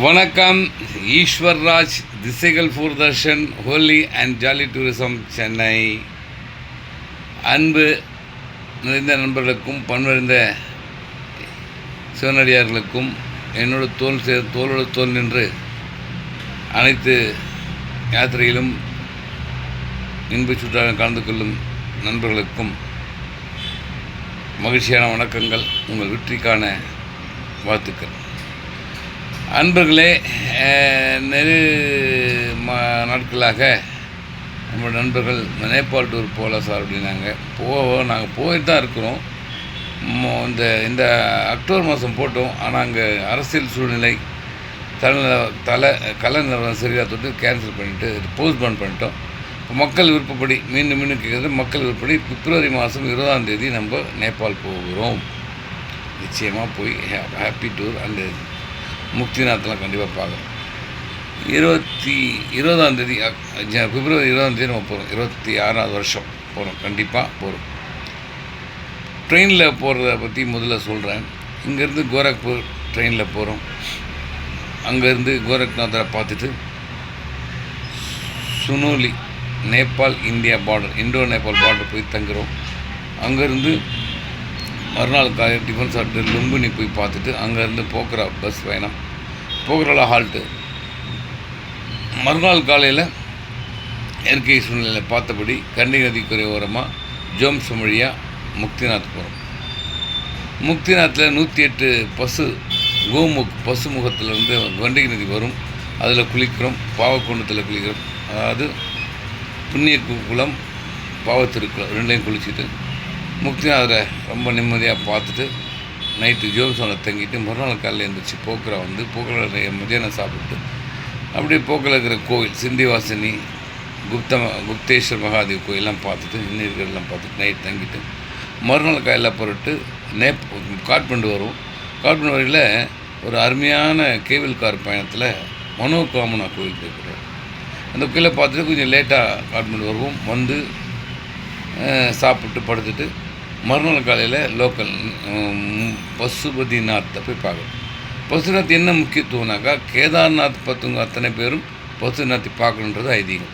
வணக்கம். ஈஸ்வர்ராஜ் திசைகள் Doordarshan holy and jolly tourism Chennai. அன்பு நிறைந்த நண்பர்களுக்கும் பன்மறிந்த சிவனடியார்களுக்கும் என்னோட தோல் சே தோளோட தோல் நின்று அனைத்து யாத்திரையிலும் இன்பு சுற்றாக கலந்து கொள்ளும் நண்பர்களுக்கும் மகிழ்ச்சியான வணக்கங்கள். உங்கள் வெற்றிக்கான வாழ்த்துக்கள். அன்பர்களே நெரு நாட்களாக நம்ம நண்பர்கள் நேபாள் டூர் போகலாம் சார் அப்படின்னாங்க. போவோம் நாங்கள் போயிட்டு தான் இருக்கிறோம் இந்த இந்த அக்டோபர் மாதம் போட்டோம். ஆனால் அங்கே அரசியல் சூழ்நிலை தலை தலை கலை நிறுவனம் சரியாக தொட்டு கேன்சல் பண்ணிவிட்டு போஸ்ட்போன் பண்ணிட்டோம். இப்போ மக்கள் விருப்பப்படி மீண்டும் மீண்டும் கேட்குறது மக்கள் விருப்பப்படி பிப்ரவரி மாதம் இருபதாம் தேதி நம்ம நேபாள் போகிறோம். நிச்சயமாக போய் ஹாப்பி டூர். அந்த முக்திநாத்லாம் கண்டிப்பாக பார்க்குறோம் இருபத்தி இருபதாம் தேதி பிப்ரவரி இருபதாம் தேதி நம்ம போகிறோம் இருபத்தி ஆறாவது வருஷம் போகிறோம் கண்டிப்பாக போகிறோம் ட்ரெயினில் போகிறத பற்றி முதல்ல சொல்கிறேன். இங்கேருந்து கோரக்பூர் ட்ரெயினில் போகிறோம். அங்கேருந்து கோரக்நாதரை பார்த்துட்டு Sunauli Nepal India border Indo Nepal border போய் தங்குறோம் அங்கேருந்து மறுநாள் காலையில் டிஃபன் சாப்பிட்டு லும்பினி போய் பார்த்துட்டு அங்கேருந்து போக்ரா பஸ் பயணம். போக்ரால ஹால்ட்டு மறுநாள் காலையில் இயற்கை சூழ்நிலையில் பார்த்தபடி கண்டி நதிக்குறை ஓரமாக ஜோம்ஸ் வழியாக முக்திநாத் போகிறோம் முக்திநாத்தில் நூற்றி எட்டு பசு கோமுக் பசு முகத்தில் வந்து கண்டிகை நதி வரும். அதில் குளிக்கிறோம் பாவக்குண்டத்தில் குளிக்கிறோம். அதாவது புண்ணிய கு- குளம் பாவத்திருக்குளம் ரெண்டையும் குளிச்சுட்டு முக்திநாதரை ரொம்ப நிம்மதியாக பார்த்துட்டு நைட்டு ஜோம்சோனில் தங்கிட்டு மறுநாள் காலையில் எழுந்திரிச்சு போக்கரை வந்து போக்கரை மதியானம் சாப்பிட்டு அப்படியே போக்கில் இருக்கிற கோவில் சிந்திவாசினி குப்த குப்தேஸ்வர் மகாதேவ் கோயிலெலாம் பார்த்துட்டு இன்னும் இருக்கிறதெல்லாம் பார்த்துட்டு நைட் தங்கிட்டு மறுநாள் காலையில் புறட்டு நேப் காட்மண்டு வருவோம். காட்மண்டு வரையில் ஒரு அருமையான கேபிள் கார் பயணத்தில் மனோகாமனா கோயில் இருக்கிறார் அந்த கோயிலை பார்த்துட்டு கொஞ்சம் லேட்டாக காட்மண்டு வருவோம். வந்து சாப்பிட்டு படுத்துட்டு மறுநாள் காலையில் லோக்கல் பசுபதிநாத்தை போய் பார்க்கணும். பசுநாத் என்ன முக்கியத்துவம்னாக்கா கேதார்நாத் பத்துங்க அத்தனை பேரும் பசுநாத்தை பார்க்கணுன்றது ஐதீகம்.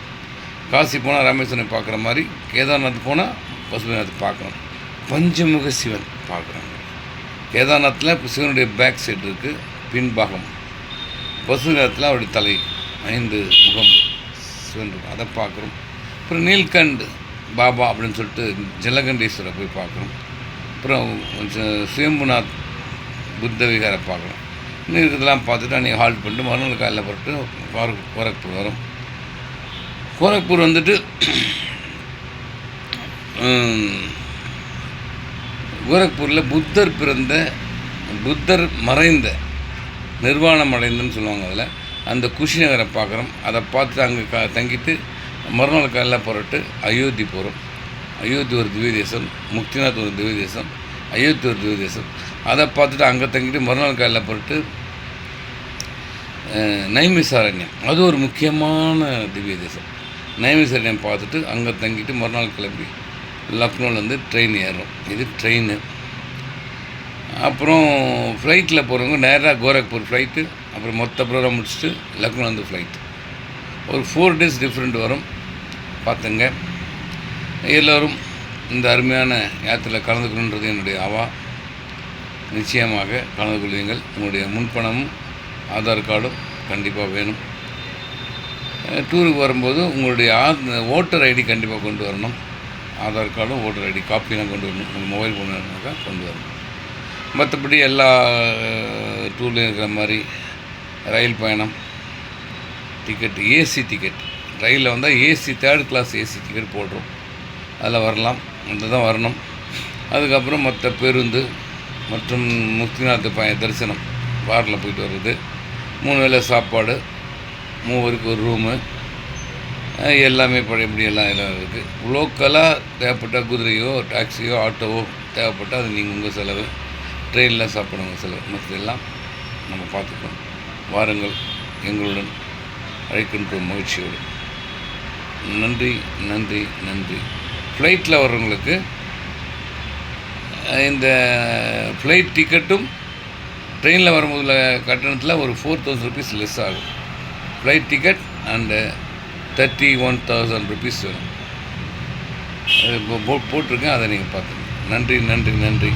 காசி போனால் ராமேஸ்வரனை பார்க்குற மாதிரி கேதார்நாத் போனால் பசுபதிநாத் பார்க்கணும். பஞ்சமுக சிவன் பார்க்குறாங்க. கேதார்நாத்தில் இப்போ சிவனுடைய பேக் சைடு இருக்குது பின்பாகம். பசுநாத்தில் அவருடைய தலை ஐந்து முகம் சிவன் இருக்கும் அதை பார்க்குறோம். அப்புறம் நீல்கண்டு பாபா அப்படின்னு சொல்லிட்டு ஜலகண்டேஸ்வரை போய் பார்க்குறோம் அப்புறம் சுயம்புநாத் புத்த விகாரை பார்க்குறோம் இன்னும் இருக்கிறதெல்லாம் பார்த்துட்டு அன்றைக்கி ஹால்ட் பண்ணிட்டு மறுநாள் காலையில் போட்டு கோரக் கோரக்பூர் வரும். கோரக்பூர் வந்துட்டு கோரக்பூரில் புத்தர் பிறந்த புத்தர் மறைந்த நிர்வாணம் அடைந்தன்னு சொல்லுவாங்க அதில். அந்த குஷிநகரை பார்க்குறோம். அதை பார்த்து அங்கே க தங்கிட்டு மறுநாள் காலையில் புறட்டு அயோத்தி போகிறோம் அயோத்தி ஒரு திவ்ய தேசம் முக்திநாத் ஒரு திவ்ய தேசம் அயோத்தி ஒரு திவ்ய தேசம். அதை பார்த்துட்டு அங்கே தங்கிட்டு மறுநாள் காலையில் புறட்டு நைமிசாரண்யம். அது ஒரு முக்கியமான திவ்ய தேசம். நைமிசாரண்யம் பார்த்துட்டு அங்கே தங்கிட்டு மறுநாள் கிளம்பி லக்னோலேருந்து ட்ரெயின் ஏறுறோம். இது ட்ரெயின் அப்புறம் ஃப்ளைட்டில் போகிறவங்க நேராக கோரக்பூர் ஃப்ளைட்டு அப்புறம் மொத்த ப்ரோக்ராம் முடிச்சுட்டு லக்னோலேருந்து ஃப்ளைட்டு ஒரு ஃபோர் டேஸ் டிஃப்ரெண்ட் வரும். பார்த்துங்க. எல்லோரும் இந்த அருமையான யாத்திரையில் கலந்துக்கணுன்றது என்னுடைய அவா நிச்சயமாக கலந்து கொள்வீங்கள். உங்களுடைய முன்பணமும் ஆதார் கார்டும் கண்டிப்பாக வேணும். டூருக்கு வரும்போது உங்களுடைய ஆ ஓட்டர் ஐடி கண்டிப்பாக கொண்டு வரணும். ஆதார் கார்டும் ஓட்டர் ஐடி காப்பியெலாம் கொண்டு வரணும். உங்கள் மொபைல் ஃபோன் வரணுனாக்கா கொண்டு வரணும். மற்றபடி எல்லா டூர்லேயும் இருக்கிற மாதிரி ரயில் பயணம் டிக்கெட் ஏசி டிக்கெட் ரயிலில் வந்தால் AC third class AC ticket போடுறோம். அதில் வரலாம். அந்த தான் வரணும். அதுக்கப்புறம் மற்ற பேருந்து மற்றும் முக்திநாத் பய தரிசனம். வாரில் போயிட்டு வர்றது. மூணு வேளை சாப்பாடு. மூவருக்கு ஒரு ரூமு எல்லாமே பழையபடி எல்லாம் எல்லாம் இருக்குது லோக்கலாக தேவைப்பட்ட குதிரையோ டாக்ஸியோ ஆட்டோவோ தேவைப்பட்டால் அது நீங்கள் உங்கள் செலவு. ட்ரெயினில் சாப்பிடுங்க செலவு. மற்றெல்லாம் நம்ம பார்த்துக்கணும். வாருங்கள். எங்களுடன் அழைக்கின்ற மகிழ்ச்சியோடு. நன்றி நன்றி நன்றி. ஃப்ளைட்டில் வர்றவங்களுக்கு இந்த ஃப்ளைட் டிக்கெட்டும் ட்ரெயினில் வரும்போது கட்டணத்தில் ஒரு ஃபோர் தௌசண்ட் ருபீஸ் லெஸ் ஆகும். Flight ticket and thirty one thousand rupees வரும் போட்டிருக்கேன் அதை நீங்கள் பார்த்துங்க நன்றி நன்றி நன்றி.